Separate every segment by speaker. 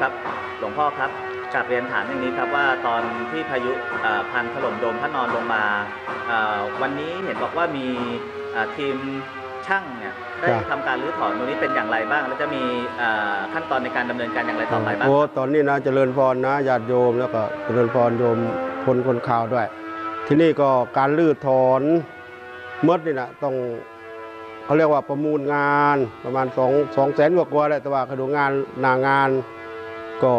Speaker 1: ครับหลวงพ่อครับกลับเรียนถามอย่างนี้ครับว่าตอนที่พายุเอ่อพังถล่มโดมพระนอนลงมาเอ่อวันนี้เห็นบอกว่ามีเอ่อทีมช่างเนี่ยได้
Speaker 2: ครับ
Speaker 1: ทำการรื้อถอนตรงนี้เป็นอย่างไรบ้าง แล้วจะมีเอ่อขั้นตอนในการดำเนินการอย่างไรต่อไปบ้าง
Speaker 2: โอ้ตอนนี้นะเจริญพรนะญาติโยมแล้วก็เจริญพรโยมคนคนข่าวด้วย ที่นี่ก็การลื้อถอนเมดนี่นะต้องเขาเรียกว่าประมูลงานประมาณสองสองแสนกว่าๆแหละแต่ว่าเขาดูงานหนางาน ก็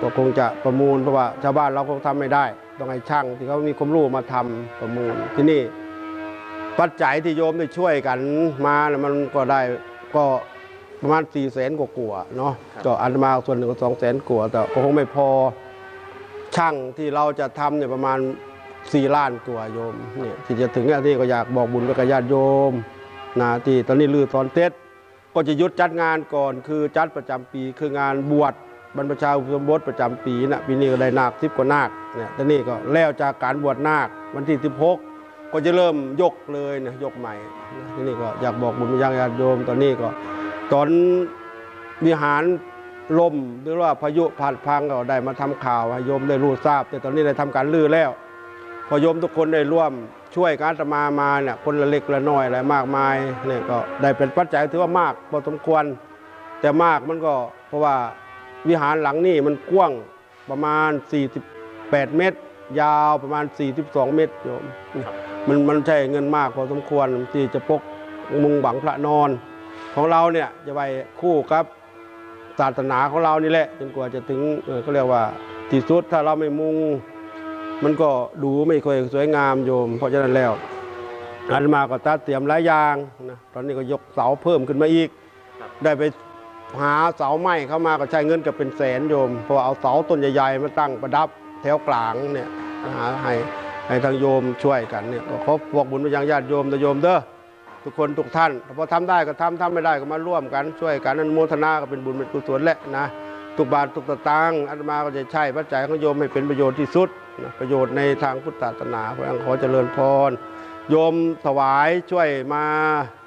Speaker 2: ก็คงจะประมูลเพราะว่าชาวบ้านเราคงทำไม่ได้ ต้องให้ช่างที่เขามีความรู้มาทำประมูลที่นี่ ปัจจัยที่โยมได้ช่วยกันมานะมันก็ได้ก็ประมาณ4ี่แสนกว่าๆเนาะ
Speaker 1: ครับ
Speaker 2: ก็อันมาส่วนหนึ่งก็สองแสนกว่าแต่ก็คงไม่พอช่างที่เราจะทำเนี่ยประมาณ4ล้านกว่าโยมเนี่ยที่จะถึงเนี่ยที่ก็อยากบอกบุญกับญาติโยมนะที่ตอนนี้ลือตอนเทศก็จะหยุดจัดงานก่อนคือจัดประจำปีคืองานบวช บรรพชาอุปสมบทประจำปีนะปีนี้ก็ได้นาคสิบกว่านาคเนี่ยตอนนี้ก็แล้วจากการบวชนาควันที่ 16 ก็จะเริ่มยกเลยนะยกใหม่ที่นี่ก็อยากบอกบุญไปยังญาติโยมตอนนี้ก็ ตอนวิหารลมหรือว่าพายุผ่านพังก็ได้มาทำข่าวโยมได้รู้ทราบ แต่ตอนนี้ได้ทำการลือแล้ว พอโยมทุกคนได้ร่วมช่วยการตมามาเนี่ยคนละเล็กละน้อยอะไรมากมายเนี่ยก็ได้เป็นปัจจัยถือว่ามากพอสมควร แต่มากมันก็เพราะว่า วิหารหลังนี้มันกว้างประมาณ 48 เมตร ยาวประมาณ 42 เมตรโยมมันมันใช่เงินมากพอสมควรที่จะปกมุงบังพระนอน ของเราเนี่ยจะไปคู่กับศาสนาของเรานี่แหละจนกว่าจะถึงเอ่อเขาเรียกว่าที่สุดถ้าเราไม่มุง มันก็ดูไม่ค่อยสวยงามโยม เพราะฉะนั้นแล้วอันมาก็ตัดเตรียมหลายอย่างนะตอนนี้ก็ยกเสาเพิ่มขึ้นมาอีก
Speaker 1: ครับ
Speaker 2: ได้ไป หาเสาไม้เข้ามาก็ใช้เงินกับเป็นแสนโยมพราะว่าเอาเสาต้นใหญ่ๆมาตั้งประดับแถวกลางเนี่ยหาให้ให้ทางโยมช่วยกันเนี่ยก็ขอบอกบุญไปยังญาติโยมนะโยมเด้อทุกคนทุกท่านพอทำได้ก็ทำทำไม่ได้ก็มาร่วมกันช่วยกันอนุโมทนาก็เป็นบุญเป็นกุศลแหละนะทุกบาททุกสตางอาตมาก็จะใช้ปัจจัยของโยมให้เป็นประโยชน์ที่สุดนะประโยชน์ในทางพุทธศาสนาขอขอเจริญพรโยมถวายช่วยมา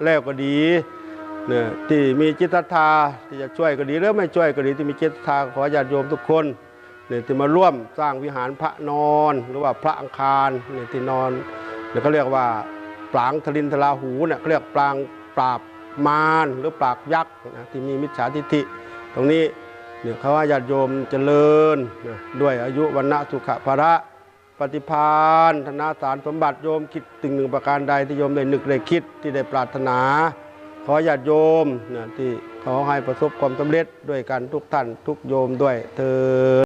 Speaker 2: แล้วก็ดี เนี่ยที่มีจิตศรัทธาที่จะช่วยก็ดีหรือไม่ช่วยก็ดีที่มีจิตศรัทธาขอญาติโยมทุกคนเนี่ยที่มาร่วมสร้างวิหารพระนอน หรือว่าพระอังคารเนี่ยที่นอนเนี่ยเขาเรียกว่าปรางทลินทลาหูเนี่ยเขาเรียกปรางปราบมารหรือปราบยักษ์นะที่มีมิจฉาทิฐิ ตรงนี้เนี่ยเขาว่าญาติโยมเจริญนะด้วยอายุวันณะสุขภาระปฏิพานธนาสารสมบัติโยมคิดถึงหนึ่งประการใดที่โยมได้นึกได้คิดที่ได้ปรารถนา ขอญาติโยมนะที่ขอให้ประสบความสำเร็จด้วยกันทุกท่านทุกโยมด้วยเธอ